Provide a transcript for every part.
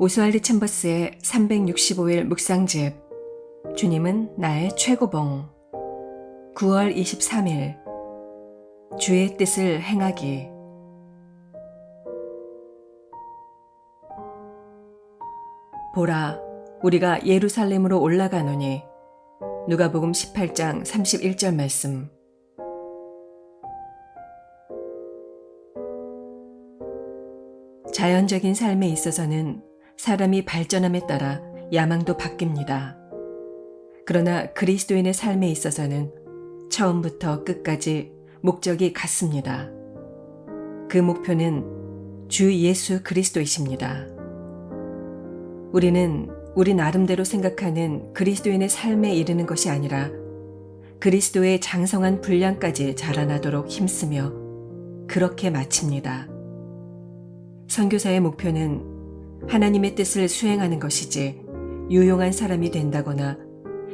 오스왈드 챔버스의 365일 묵상집. 주님은 나의 최고봉. 9월 23일. 주의 뜻을 행하기. 보라 우리가 예루살렘으로 올라가노니 누가복음 18장 31절 말씀. 자연적인 삶에 있어서는 사람이 발전함에 따라 야망도 바뀝니다. 그러나 그리스도인의 삶에 있어서는 처음부터 끝까지 목적이 같습니다. 그 목표는 주 예수 그리스도이십니다. 우리는 우리 나름대로 생각하는 그리스도인의 삶에 이르는 것이 아니라 그리스도의 장성한 분량까지 자라나도록 힘쓰며 그렇게 마칩니다. 선교사의 목표는 하나님의 뜻을 수행하는 것이지 유용한 사람이 된다거나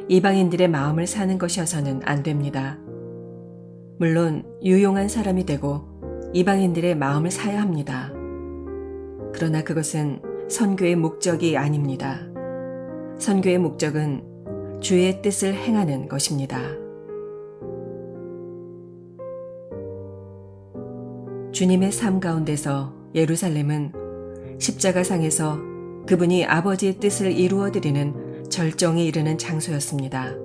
이방인들의 마음을 사는 것이어서는 안 됩니다. 물론 유용한 사람이 되고 이방인들의 마음을 사야 합니다. 그러나 그것은 선교의 목적이 아닙니다. 선교의 목적은 주의 뜻을 행하는 것입니다. 주님의 삶 가운데서 예루살렘은 십자가상에서 그분이 아버지의 뜻을 이루어드리는 절정에 이르는 장소였습니다.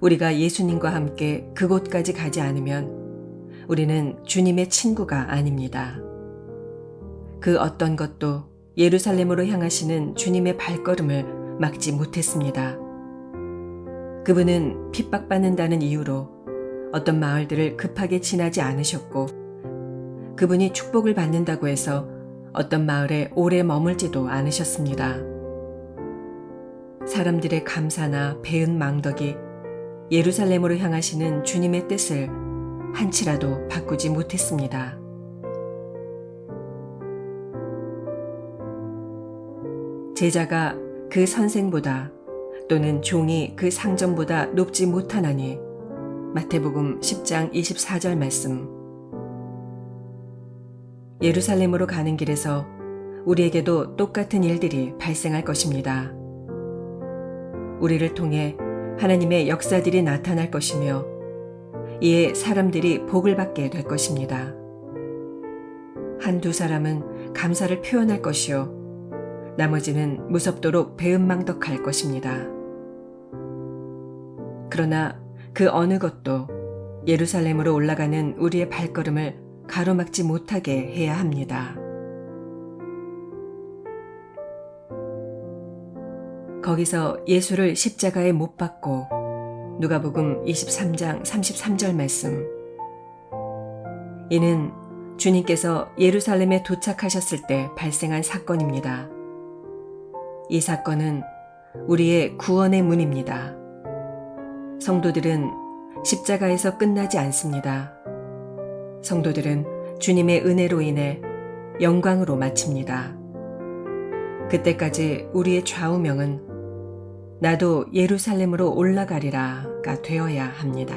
우리가 예수님과 함께 그곳까지 가지 않으면 우리는 주님의 친구가 아닙니다. 그 어떤 것도 예루살렘으로 향하시는 주님의 발걸음을 막지 못했습니다. 그분은 핍박받는다는 이유로 어떤 마을들을 급하게 지나지 않으셨고 그분이 축복을 받는다고 해서 어떤 마을에 오래 머물지도 않으셨습니다. 사람들의 감사나 배은 망덕이 예루살렘으로 향하시는 주님의 뜻을 한치라도 바꾸지 못했습니다. 제자가 그 선생보다 또는 종이 그 상점보다 높지 못하나니 마태복음 10장 24절 말씀 예루살렘으로 가는 길에서 우리에게도 똑같은 일들이 발생할 것입니다. 우리를 통해 하나님의 역사들이 나타날 것이며 이에 사람들이 복을 받게 될 것입니다. 한두 사람은 감사를 표현할 것이요. 나머지는 무섭도록 배은망덕할 것입니다. 그러나 그 어느 것도 예루살렘으로 올라가는 우리의 발걸음을 가로막지 못하게 해야 합니다. 거기서 예수를 십자가에 못 박고 누가복음 23장 33절 말씀 이는 주님께서 예루살렘에 도착하셨을 때 발생한 사건입니다. 이 사건은 우리의 구원의 문입니다. 성도들은 십자가에서 끝나지 않습니다. 성도들은 주님의 은혜로 인해 영광으로 마칩니다. 그때까지 우리의 좌우명은 나도 예루살렘으로 올라가리라가 되어야 합니다.